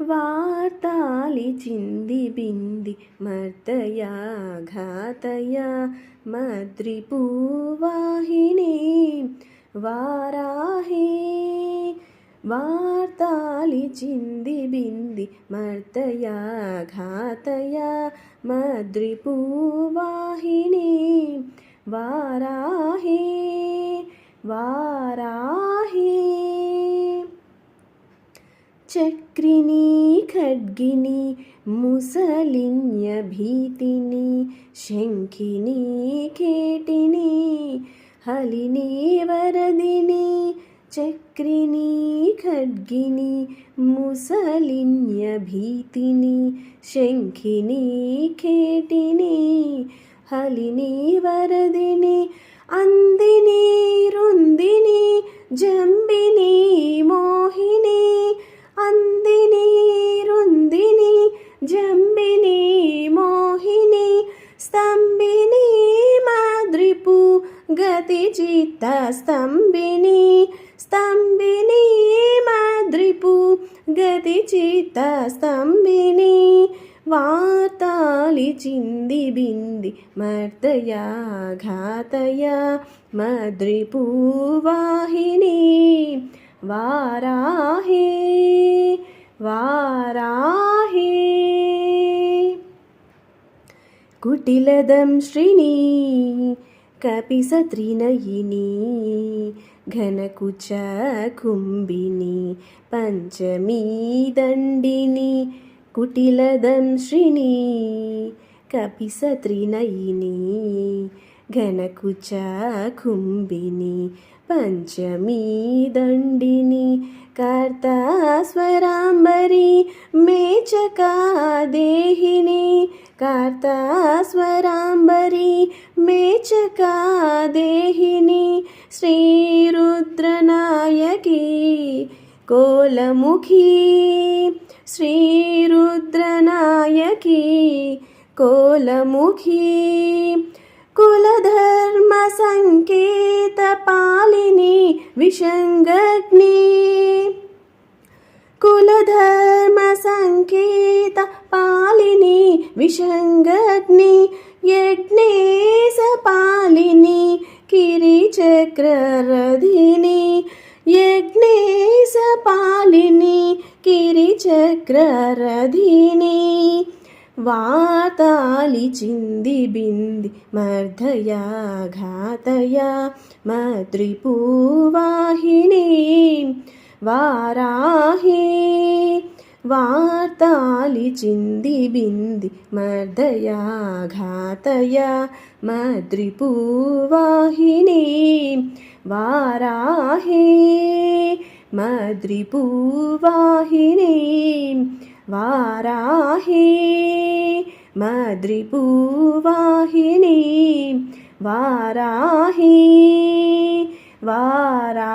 వార్తాలి చింది బింది మర్దయా ఘాతయా మద్రిపూవాహిని వారాహి వార్తాలి చింది బింది మర్దయా ఘాతయా మద్రిపూవాహిని వారాహి వారాహి చక్రిని ఖడ్గిని ముసలిన్య భీతిని శంఖిని కేటిని హలిని వరదిని చక్రిని ఖడ్గిని ముసలిన్య భీతిని శంఖిని కేటిని హలిని వరదిని అందిని రుందిని జంబిని స్తంభిని మాద్రిపు గతి చిత్త స్తంభిని స్తంభిని మాద్రిపు గతి చిత్త స్తంభిని వార్తాలి చింది బింది మర్దయా ఘాతయా మద్రిపూవాహిని వారాహి కుటిలదం శ్రీని కపిసత్రినయిని ఘనకుచ కుంభిని పంచమీ దండిని కుటిలదం శ్రీని కపిసత్రినయిని ఘనకుచ కుంభిని పంచమీ దండిని కార్తాస్వరాంబరి మేచకా దేహిని కార్తాస్వరాంబరి మేచకా దేహిని శ్రీరుద్రనాయకి కోలముఖీ. శ్రీరుద్రనాయకి కోలముఖీ. కులధర్మ సంకేత పాలిని విషంగగ్ని యజ్ఞేశపాలిని కిరిచక్రరధిని యజ్ఞేశపాలిని కిరిచక్రరధిని వాతాలిచింది బింది మర్దయా ఘాతయా మద్రిపూవాహిని వారాహీ వార్తాలిచింది బింది మర్దయాఘాతయ మద్రిపూవాహిని వారాహే మద్రిపూవాహిని వారాహే మద్రిపూవాహిని వారాహే వారా